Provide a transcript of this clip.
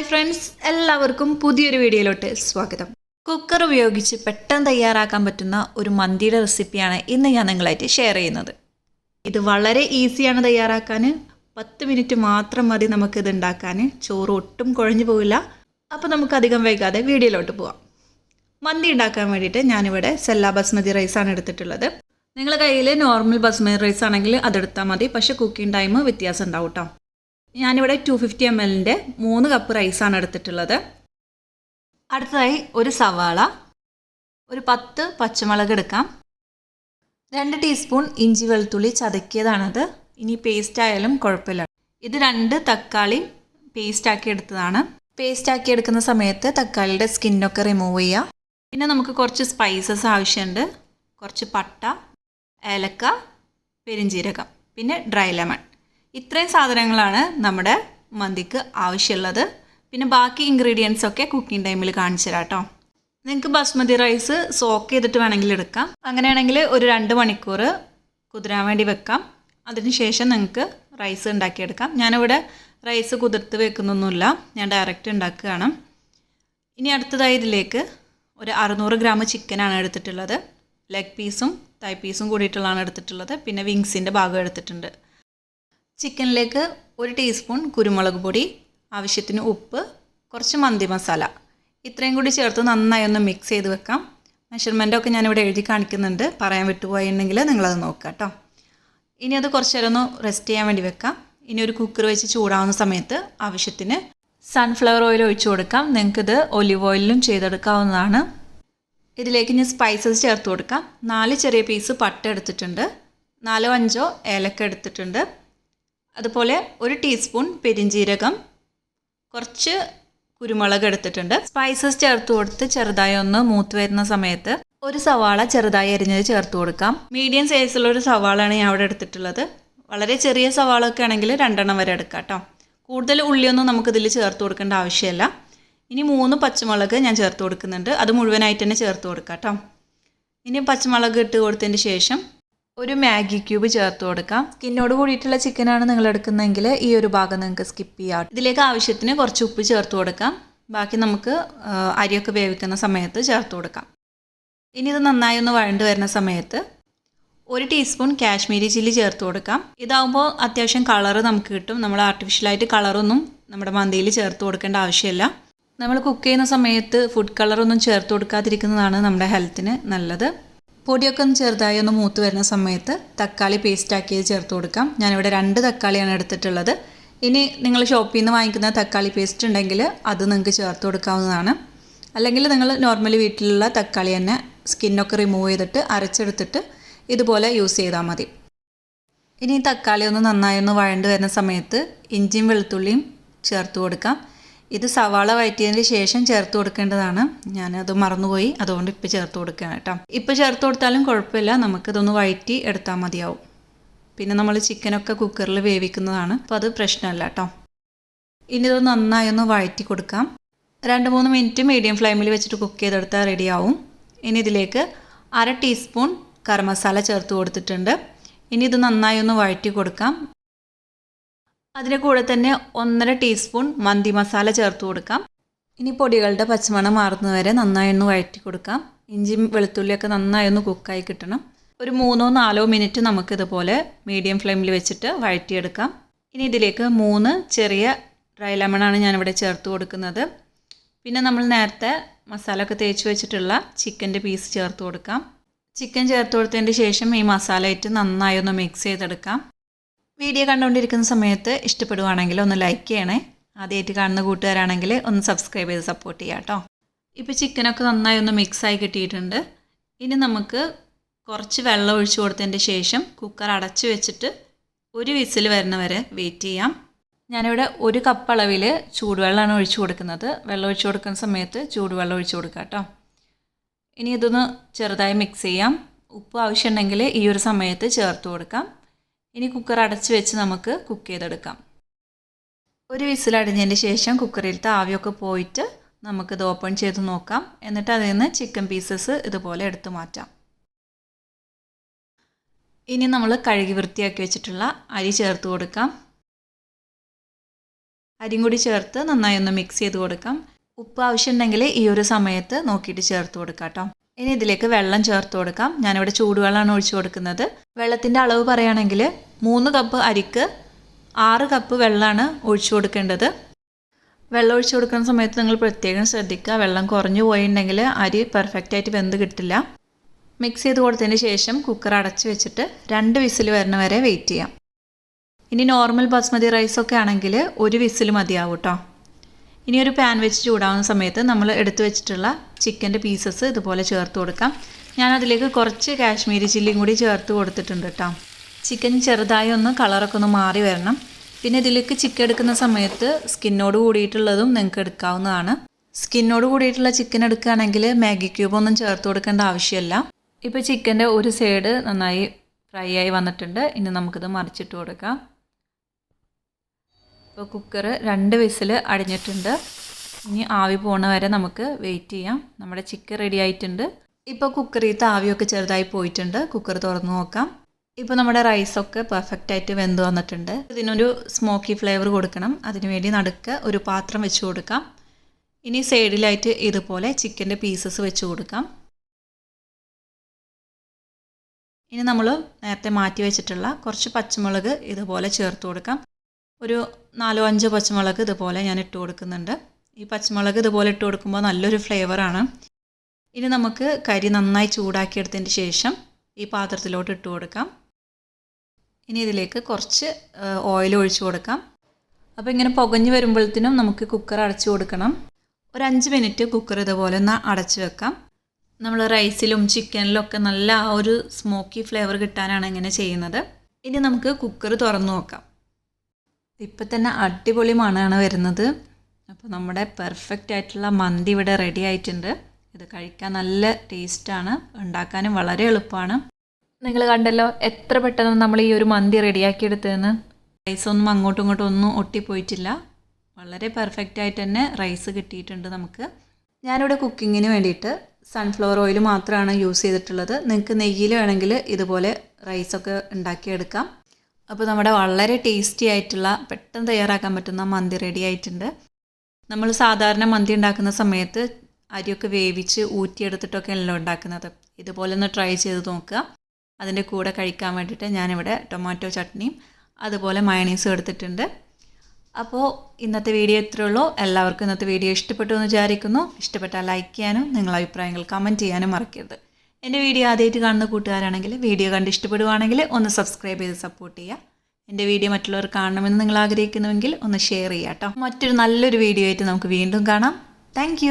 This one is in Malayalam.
ഹായ് ഫ്രണ്ട്സ് എല്ലാവർക്കും പുതിയൊരു വീഡിയോയിലോട്ട് സ്വാഗതം. കുക്കർ ഉപയോഗിച്ച് പെട്ടെന്ന് തയ്യാറാക്കാൻ പറ്റുന്ന ഒരു മന്തിയുടെ റെസിപ്പിയാണ് ഇന്ന് ഞാൻ നിങ്ങളായിട്ട് ഷെയർ ചെയ്യുന്നത്. ഇത് വളരെ ഈസിയാണ് തയ്യാറാക്കാൻ പത്ത് മിനിറ്റ് മാത്രം മതി നമുക്കിത് ഉണ്ടാക്കാൻ ചോറ് ഒട്ടും കുഴഞ്ഞു പോവില്ല. അപ്പോൾ നമുക്ക് അധികം വൈകാതെ വീഡിയോയിലോട്ട് പോവാം. മന്തി ഉണ്ടാക്കാൻ വേണ്ടിയിട്ട് ഞാനിവിടെ സെല്ല ബസ്മതി റൈസാണ് എടുത്തിട്ടുള്ളത്. നിങ്ങളുടെ കയ്യിൽ നോർമൽ ബസ്മതി റൈസ് ആണെങ്കിൽ അതെടുത്താൽ മതി. പക്ഷേ കുക്കിംഗ് ടൈം വ്യത്യാസം ഉണ്ടാവും കേട്ടോ ഞാനിവിടെ ടു ഫിഫ്റ്റി എം എല്ലിന്റെ മൂന്ന് കപ്പ് റൈസാണ് എടുത്തിട്ടുള്ളത്. അടുത്തതായി ഒരു സവാള ഒരു പത്ത് പച്ചമുളക് എടുക്കാം. രണ്ട് ടീസ്പൂൺ ഇഞ്ചി വെളുത്തുള്ളി ചതക്കിയതാണത്. ഇനി പേസ്റ്റ് ആയാലും കുഴപ്പമില്ല. ഇത് രണ്ട് തക്കാളി പേസ്റ്റാക്കി എടുത്തതാണ്. പേസ്റ്റാക്കി എടുക്കുന്ന സമയത്ത് തക്കാളിയുടെ സ്കിന്നൊക്കെ റിമൂവ് ചെയ്യുക പിന്നെ നമുക്ക് കുറച്ച് സ്പൈസസ് ആവശ്യമുണ്ട്. കുറച്ച് പട്ട ഏലക്ക പെരിഞ്ജീരകം പിന്നെ ഡ്രൈ ലെമൺ ഇത്രയും സാധനങ്ങളാണ് നമ്മുടെ മന്തിക്ക് ആവശ്യമുള്ളത്. പിന്നെ ബാക്കി ഇൻഗ്രീഡിയൻസ് ഒക്കെ കുക്കിംഗ് ടൈമിൽ കാണിച്ചു തരാം കേട്ടോ നിങ്ങൾക്ക് ബസ്മതി റൈസ് സോക്ക് ചെയ്തിട്ട് വേണമെങ്കിൽ എടുക്കാം. അങ്ങനെയാണെങ്കിൽ ഒരു രണ്ട് മണിക്കൂർ കുതിരാൻ വേണ്ടി വെക്കാം. അതിനുശേഷം നിങ്ങൾക്ക് റൈസ് ഉണ്ടാക്കിയെടുക്കാം. ഞാനിവിടെ റൈസ് കുതിർത്ത് വെക്കുന്നൊന്നുമില്ല. ഞാൻ ഡയറക്റ്റ് ഉണ്ടാക്കുകയാണ്. ഇനി അടുത്തതായി ഇതിലേക്ക് ഒരു അറുന്നൂറ് ഗ്രാം ചിക്കനാണ് എടുത്തിട്ടുള്ളത്. ലെഗ് പീസും തൈ പീസും കൂടിയിട്ടുള്ളതാണ് എടുത്തിട്ടുള്ളത്. പിന്നെ വിങ്സിന്റെ ഭാഗം എടുത്തിട്ടുണ്ട്. ചിക്കനിലേക്ക് ഒരു ടീസ്പൂൺ കുരുമുളക് പൊടി ആവശ്യത്തിന് ഉപ്പ് കുറച്ച് മന്തി മസാല. ഇത്രയും കൂടി ചേർത്ത് നന്നായി ഒന്ന് മിക്സ് ചെയ്ത് വെക്കാം. മെഷർമെന്റൊക്കെ ഞാനിവിടെ എഴുതി കാണിക്കുന്നുണ്ട്. പറയാൻ വിട്ടുപോയിട്ടുണ്ടെങ്കിൽ നിങ്ങളത് നോക്കുക കേട്ടോ. ഇനി അത് കുറച്ച് നേരം ഒന്ന് റെസ്റ്റ് ചെയ്യാൻ വേണ്ടി വെക്കാം. ഇനി ഒരു കുക്കർ വെച്ച് ചൂടാവുന്ന സമയത്ത് ആവശ്യത്തിന് സൺഫ്ലവർ ഓയിൽ ഒഴിച്ചു കൊടുക്കാം. നിങ്ങൾക്കിത് ഒലിവ് ഓയിലും ചെയ്തെടുക്കാവുന്നതാണ്. ഇതിലേക്ക് ഇനി സ്പൈസസ് ചേർത്ത് കൊടുക്കാം. നാല് ചെറിയ പീസ് പട്ട എടുത്തിട്ടുണ്ട്. നാലോ അഞ്ചോ ഏലക്ക എടുത്തിട്ടുണ്ട്. അതുപോലെ ഒരു ടീസ്പൂൺ പെരിഞ്ജീരകം കുറച്ച് കുരുമുളക് എടുത്തിട്ടുണ്ട്. സ്പൈസസ് ചേർത്ത് കൊടുത്ത് ചെറുതായി ഒന്ന് മൂത്ത് വരുന്ന സമയത്ത് ഒരു സവാള ചെറുതായി അരിഞ്ഞത് ചേർത്ത് കൊടുക്കാം. മീഡിയം സൈസുള്ള ഒരു സവാളയാണ് ഞാൻ അവിടെ എടുത്തിട്ടുള്ളത്. വളരെ ചെറിയ സവാള ഒക്കെ ആണെങ്കിൽ രണ്ടെണ്ണം വരെ എടുക്കാം കേട്ടോ കൂടുതൽ ഉള്ളിയൊന്നും നമുക്ക് നമുക്കിതിൽ ചേർത്ത് കൊടുക്കേണ്ട ആവശ്യമില്ല. ഇനി മൂന്ന് പച്ചമുളക് ഞാൻ ചേർത്ത് കൊടുക്കുന്നുണ്ട്. അത് മുഴുവനായിട്ട് തന്നെ ചേർത്ത് കൊടുക്കാം കേട്ടോ ഇനി പച്ചമുളക് ഇട്ട് കൊടുത്തതിന് ശേഷം ഒരു മാഗി ക്യൂബ് ചേർത്ത് കൊടുക്കാം. സ്കിന്നോട് കൂടിയിട്ടുള്ള ചിക്കനാണ് നിങ്ങൾ എടുക്കുന്നതെങ്കിൽ ഈ ഒരു ഭാഗം നിങ്ങൾക്ക് സ്കിപ്പ് ചെയ്യാം. ഇതിലേക്ക് ആവശ്യത്തിന് കുറച്ച് ഉപ്പ് ചേർത്ത് കൊടുക്കാം. ബാക്കി നമുക്ക് അരിയൊക്കെ വേവിക്കുന്ന സമയത്ത് ചേർത്ത് കൊടുക്കാം. ഇനി ഇത് നന്നായി ഒന്ന് വഴണ്ട് വരുന്ന സമയത്ത് ഒരു ടീസ്പൂൺ കാശ്മീരി ചില്ലി ചേർത്ത് കൊടുക്കാം. ഇതാവുമ്പോൾ അത്യാവശ്യം കളറ് നമുക്ക് കിട്ടും. നമ്മൾ ആർട്ടിഫിഷ്യലായിട്ട് കളറൊന്നും നമ്മുടെ മന്തിയിൽ ചേർത്ത് കൊടുക്കേണ്ട ആവശ്യമില്ല. നമ്മൾ കുക്ക് ചെയ്യുന്ന സമയത്ത് ഫുഡ് കളറൊന്നും ചേർത്ത് കൊടുക്കാതിരിക്കുന്നതാണ് നമ്മുടെ ഹെൽത്തിന് നല്ലത്. പൊടിയൊക്കെ ഒന്ന് ചെറുതായി ഒന്ന് മൂത്ത് വരുന്ന സമയത്ത് തക്കാളി പേസ്റ്റ് ആക്കിയത് ചേർത്ത് കൊടുക്കാം. ഞാനിവിടെ രണ്ട് തക്കാളിയാണ് എടുത്തിട്ടുള്ളത്. ഇനി നിങ്ങൾ ഷോപ്പിൽ നിന്ന് വാങ്ങിക്കുന്ന തക്കാളി പേസ്റ്റ് ഉണ്ടെങ്കിൽ അത് നിങ്ങൾക്ക് ചേർത്ത് കൊടുക്കാവുന്നതാണ്. അല്ലെങ്കിൽ നിങ്ങൾ നോർമലി വീട്ടിലുള്ള തക്കാളി തന്നെ സ്കിന്നൊക്കെ റിമൂവ് ചെയ്തിട്ട് അരച്ചെടുത്തിട്ട് ഇതുപോലെ യൂസ് ചെയ്താൽ മതി. ഇനി തക്കാളി ഒന്ന് നന്നായി ഒന്ന് വഴണ്ട് വരുന്ന സമയത്ത് ഇഞ്ചിയും വെളുത്തുള്ളിയും ചേർത്ത് കൊടുക്കാം. ഇത് സവാള വഴറ്റിയതിന് ശേഷം ചേർത്ത് കൊടുക്കേണ്ടതാണ്. ഞാനത് മറന്നുപോയി. അതുകൊണ്ട് ഇപ്പോൾ ചേർത്ത് കൊടുക്കുകയാണ് കേട്ടോ. ഇപ്പോൾ ചേർത്ത് കൊടുത്താലും കുഴപ്പമില്ല. നമുക്കിതൊന്ന് വഴറ്റി എടുത്താൽ മതിയാവും. പിന്നെ നമ്മൾ ചിക്കനൊക്കെ കുക്കറിൽ വേവിക്കുന്നതാണ്. അപ്പോൾ അത് പ്രശ്നമല്ല കേട്ടോ. ഇനി ഇത് നന്നായി ഒന്ന് വഴറ്റി കൊടുക്കാം. രണ്ട് മൂന്ന് മിനിറ്റ് മീഡിയം ഫ്ലെയിമിൽ വെച്ചിട്ട് കുക്ക് ചെയ്തെടുത്താൽ റെഡിയാവും ഇനി ഇതിലേക്ക് അര ടീസ്പൂൺ കറമസാല ചേർത്ത് കൊടുത്തിട്ടുണ്ട്. ഇനി ഇത് നന്നായി ഒന്ന് വഴറ്റി കൊടുക്കാം. അതിന്റെ കൂടെ തന്നെ ഒന്നര ടീസ്പൂൺ മന്തി മസാല ചേർത്ത് കൊടുക്കാം. ഇനി പൊടികളുടെ പച്ചമണം മാറുന്നവരെ നന്നായി ഒന്ന് വഴറ്റി കൊടുക്കാം. ഇഞ്ചിയും വെളുത്തുള്ളിയൊക്കെ നന്നായി ഒന്ന് കുക്കായി കിട്ടണം. ഒരു മൂന്നോ നാലോ മിനിറ്റ് നമുക്കിതുപോലെ മീഡിയം ഫ്ലെയിമിൽ വെച്ചിട്ട് വഴറ്റിയെടുക്കാം. ഇനി ഇതിലേക്ക് മൂന്ന് ചെറിയ ഡ്രൈ ലെമണാണ് ഞാനിവിടെ ചേർത്ത് കൊടുക്കുന്നത്. പിന്നെ നമ്മൾ നേരത്തെ മസാല ഒക്കെ തേച്ച് വെച്ചിട്ടുള്ള ചിക്കന്റെ പീസ് ചേർത്ത് കൊടുക്കാം. ചിക്കൻ ചേർത്ത് കൊടുത്തതിന് ശേഷം ഈ മസാല ഇട്ട് നന്നായി ഒന്ന് മിക്സ് ചെയ്തെടുക്കാം. വീഡിയോ കണ്ടുകൊണ്ടിരിക്കുന്ന സമയത്ത് ഇഷ്ടപ്പെടുവാണെങ്കിൽ ഒന്ന് ലൈക്ക് ചെയ്യണേ. ആദ്യമായിട്ട് കാണുന്ന കൂട്ടുകാരാണെങ്കിൽ ഒന്ന് സബ്സ്ക്രൈബ് ചെയ്ത് സപ്പോർട്ട് ചെയ്യാം കേട്ടോ. ഇപ്പോൾ ചിക്കനൊക്കെ നന്നായി ഒന്ന് മിക്സായി കിട്ടിയിട്ടുണ്ട്. ഇനി നമുക്ക് കുറച്ച് വെള്ളം ഒഴിച്ചു കൊടുത്തതിന്റെ ശേഷം കുക്കർ അടച്ചു വെച്ചിട്ട് ഒരു വിസിൽ വരുന്ന വരെ വെയിറ്റ് ചെയ്യാം. ഞാനിവിടെ ഒരു കപ്പ് അളവിൽ ചൂടുവെള്ളമാണ് ഒഴിച്ചു കൊടുക്കുന്നത്. വെള്ളം ഒഴിച്ചു കൊടുക്കുന്ന സമയത്ത് ചൂടുവെള്ളം ഒഴിച്ചു കൊടുക്കാം കേട്ടോ. ഇനി ഇതൊന്ന് ചെറുതായി മിക്സ് ചെയ്യാം. ഉപ്പ് ആവശ്യമുണ്ടെങ്കിൽ ഈ ഒരു സമയത്ത് ചേർത്ത് കൊടുക്കാം. ഇനി കുക്കർ അടച്ച് വെച്ച് നമുക്ക് കുക്ക് ചെയ്തെടുക്കാം. ഒരു വിസിലടിഞ്ഞതിന് ശേഷം കുക്കറിലത്തെ ആവിയൊക്കെ പോയിട്ട് നമുക്കിത് ഓപ്പൺ ചെയ്ത് നോക്കാം. എന്നിട്ട് അതിൽ നിന്ന് ചിക്കൻ പീസസ് ഇതുപോലെ എടുത്തു മാറ്റാം. ഇനി നമ്മൾ കഴുകി വൃത്തിയാക്കി വെച്ചിട്ടുള്ള അരി ചേർത്ത് കൊടുക്കാം. അരിയും കൂടി ചേർത്ത് നന്നായി ഒന്ന് മിക്സ് ചെയ്ത് കൊടുക്കാം. ഉപ്പ് ആവശ്യമുണ്ടെങ്കിൽ ഈ ഒരു സമയത്ത് നോക്കിയിട്ട് ചേർത്ത് കൊടുക്കാം കേട്ടോ. ഇനി ഇതിലേക്ക് വെള്ളം ചേർത്ത് കൊടുക്കാം. ഞാനിവിടെ ചൂടുവെള്ളമാണ് ഒഴിച്ചു കൊടുക്കുന്നത്. വെള്ളത്തിന്റെ അളവ് പറയുകയാണെങ്കിൽ മൂന്ന് കപ്പ് അരിക്ക് ആറ് കപ്പ് വെള്ളമാണ് ഒഴിച്ചു കൊടുക്കേണ്ടത്. വെള്ളം ഒഴിച്ചു കൊടുക്കുന്ന സമയത്ത് നിങ്ങൾ പ്രത്യേകം ശ്രദ്ധിക്കുക. വെള്ളം കുറഞ്ഞു പോയിട്ടുണ്ടെങ്കിൽ അരി പെർഫെക്റ്റ് ആയിട്ട് വെന്ത് കിട്ടില്ല. മിക്സ് ചെയ്ത് കൊടുത്തതിന് ശേഷം കുക്കർ അടച്ച് വെച്ചിട്ട് രണ്ട് വിസിൽ വരുന്ന വരെ വെയിറ്റ് ചെയ്യാം. ഇനി നോർമൽ ബസ്മതി റൈസൊക്കെ ആണെങ്കിൽ ഒരു വിസിൽ മതിയാവും കേട്ടോ ഇനി ഒരു പാൻ വെച്ച് ചൂടാവുന്ന സമയത്ത് നമ്മൾ എടുത്തു വെച്ചിട്ടുള്ള ചിക്കന്റെ പീസസ് ഇതുപോലെ ചേർത്ത് കൊടുക്കാം. ഞാൻ അതിലേക്ക് കുറച്ച് കാശ്മീരി ചില്ലിയും കൂടി ചേർത്ത് കൊടുത്തിട്ടുണ്ട് കേട്ടോ ചിക്കൻ ചെറുതായി ഒന്ന് കളറൊക്കെ ഒന്ന് മാറി വരണം. പിന്നെ ഇതിലേക്ക് ചിക്കൻ എടുക്കുന്ന സമയത്ത് സ്കിന്നോട് കൂടിയിട്ടുള്ളതും നിങ്ങൾക്ക് എടുക്കാവുന്നതാണ്. സ്കിന്നോട് കൂടിയിട്ടുള്ള ചിക്കൻ എടുക്കുകയാണെങ്കിൽ മാഗി ക്യൂബ് ഒന്നും ചേർത്ത് കൊടുക്കേണ്ട ആവശ്യമില്ല. ഇപ്പോൾ ചിക്കന്റെ ഒരു സൈഡ് നന്നായി ഫ്രൈ ആയി വന്നിട്ടുണ്ട്. ഇനി നമുക്കിത് മറിച്ചിട്ട് കൊടുക്കാം. ഇപ്പോൾ കുക്കർ രണ്ട് വിസിൽ അടിഞ്ഞിട്ടുണ്ട്. ഇനി ആവി പോണ വരെ നമുക്ക് വെയിറ്റ് ചെയ്യാം. നമ്മുടെ ചിക്കൻ റെഡി ആയിട്ടുണ്ട്. ഇപ്പോൾ കുക്കറിലത്തെ ആവിയൊക്കെ ചെറുതായി പോയിട്ടുണ്ട്. കുക്കർ തുറന്നു നോക്കാം. ഇപ്പോൾ നമ്മുടെ റൈസൊക്കെ പെർഫെക്റ്റ് ആയിട്ട് വെന്ത് വന്നിട്ടുണ്ട്. ഇതിനൊരു സ്മോക്കി ഫ്ലേവർ കൊടുക്കണം. അതിനുവേണ്ടി നടുക്ക് ഒരു പാത്രം വെച്ച് കൊടുക്കാം. ഇനി സൈഡിലായിട്ട് ഇതുപോലെ ചിക്കന്റെ പീസസ് വെച്ച് കൊടുക്കാം. ഇനി നമ്മൾ നേരത്തെ മാറ്റി വെച്ചിട്ടുള്ള കുറച്ച് പച്ചമുളക് ഇതുപോലെ ചേർത്ത് കൊടുക്കാം. ഒരു നാലോ അഞ്ചോ പച്ചമുളക് ഇതുപോലെ ഞാൻ ഇട്ട് കൊടുക്കുന്നുണ്ട്. ഈ പച്ചമുളക് ഇതുപോലെ ഇട്ട് കൊടുക്കുമ്പോൾ നല്ലൊരു ഫ്ലേവറാണ് ഇനി നമുക്ക് കരി നന്നായി ചൂടാക്കിയെടുത്തതിന് ശേഷം ഈ പാത്രത്തിലോട്ട് ഇട്ട് കൊടുക്കാം. ഇനി ഇതിലേക്ക് കുറച്ച് ഓയിൽ ഒഴിച്ചു കൊടുക്കാം. അപ്പോൾ ഇങ്ങനെ പുകഞ്ഞു വരുമ്പോഴത്തേനും നമുക്ക് കുക്കർ അടച്ചു കൊടുക്കണം. ഒരു അഞ്ച് മിനിറ്റ് കുക്കർ ഇതുപോലെ ഒന്ന് അടച്ചു വെക്കാം. നമ്മൾ റൈസിലും ചിക്കനിലും ഒക്കെ നല്ല ആ ഒരു സ്മോക്കി ഫ്ലേവർ കിട്ടാനാണ് ഇങ്ങനെ ചെയ്യുന്നത്. ഇനി നമുക്ക് കുക്കർ തുറന്നു നോക്കാം. ഇപ്പം തന്നെ അടിപൊളി മണമാണ് വരുന്നത്. അപ്പോൾ നമ്മുടെ പെർഫെക്റ്റ് ആയിട്ടുള്ള മന്തി ഇവിടെ റെഡി ആയിട്ടുണ്ട്. ഇത് കഴിക്കാൻ നല്ല ടേസ്റ്റാണ് ഉണ്ടാക്കാനും വളരെ എളുപ്പമാണ്. നിങ്ങൾ കണ്ടല്ലോ എത്ര പെട്ടെന്ന് നമ്മൾ ഈ ഒരു മന്തി റെഡിയാക്കിയെടുത്തതെന്ന് റൈസ് ഒന്നും അങ്ങോട്ടും ഇങ്ങോട്ടും ഒന്നും ഒട്ടിപ്പോയിട്ടില്ല. വളരെ പെർഫെക്റ്റ് ആയിട്ട് തന്നെ റൈസ് കിട്ടിയിട്ടുണ്ട് നമുക്ക്. ഞാനിവിടെ കുക്കിങ്ങിന് വേണ്ടിയിട്ട് സൺഫ്ലവർ ഓയിൽ മാത്രമാണ് യൂസ് ചെയ്തിട്ടുള്ളത്. നിങ്ങൾക്ക് നെയ്യിൽ വേണമെങ്കിൽ ഇതുപോലെ റൈസൊക്കെ ഉണ്ടാക്കിയെടുക്കാം. അപ്പോൾ നമ്മുടെ വളരെ ടേസ്റ്റി ആയിട്ടുള്ള പെട്ടെന്ന് തയ്യാറാക്കാൻ പറ്റുന്ന മന്തി റെഡി ആയിട്ടുണ്ട്. നമ്മൾ സാധാരണ മന്തി ഉണ്ടാക്കുന്ന സമയത്ത് അരിയൊക്കെ വേവിച്ച് ഊറ്റിയെടുത്തിട്ടൊക്കെ അല്ലല്ലോ ഉണ്ടാക്കുന്നത്. ഇതുപോലെ ഒന്ന് ട്രൈ ചെയ്ത് നോക്കുക. അതിന്റെ കൂടെ കഴിക്കാൻ വേണ്ടിയിട്ട് ഞാനിവിടെ ടൊമാറ്റോ ചട്നിയും അതുപോലെ മയണീസും എടുത്തിട്ടുണ്ട്. അപ്പോൾ ഇന്നത്തെ വീഡിയോ ഇത്രയേ ഉള്ളൂ. എല്ലാവർക്കും ഇന്നത്തെ വീഡിയോ ഇഷ്ടപ്പെട്ടു എന്ന് വിചാരിക്കുന്നു. ഇഷ്ടപ്പെട്ടാൽ ലൈക്ക് ചെയ്യാനും നിങ്ങളുടെ അഭിപ്രായങ്ങൾ കമന്റ് ചെയ്യാനും മറക്കരുത്. എന്റെ വീഡിയോ ആദ്യമായിട്ട് കാണുന്ന കൂട്ടുകാരാണെങ്കിൽ വീഡിയോ കണ്ട് ഇഷ്ടപ്പെടുവാണെങ്കിൽ ഒന്ന് സബ്സ്ക്രൈബ് ചെയ്ത് സപ്പോർട്ട് ചെയ്യുക. എന്റെ വീഡിയോ മറ്റുള്ളവർ കാണണമെന്ന് നിങ്ങൾ ആഗ്രഹിക്കുന്നുവെങ്കിൽ ഒന്ന് ഷെയർ ചെയ്യാം കേട്ടോ മറ്റൊരു നല്ലൊരു വീഡിയോ ആയിട്ട് നമുക്ക് വീണ്ടും കാണാം. താങ്ക്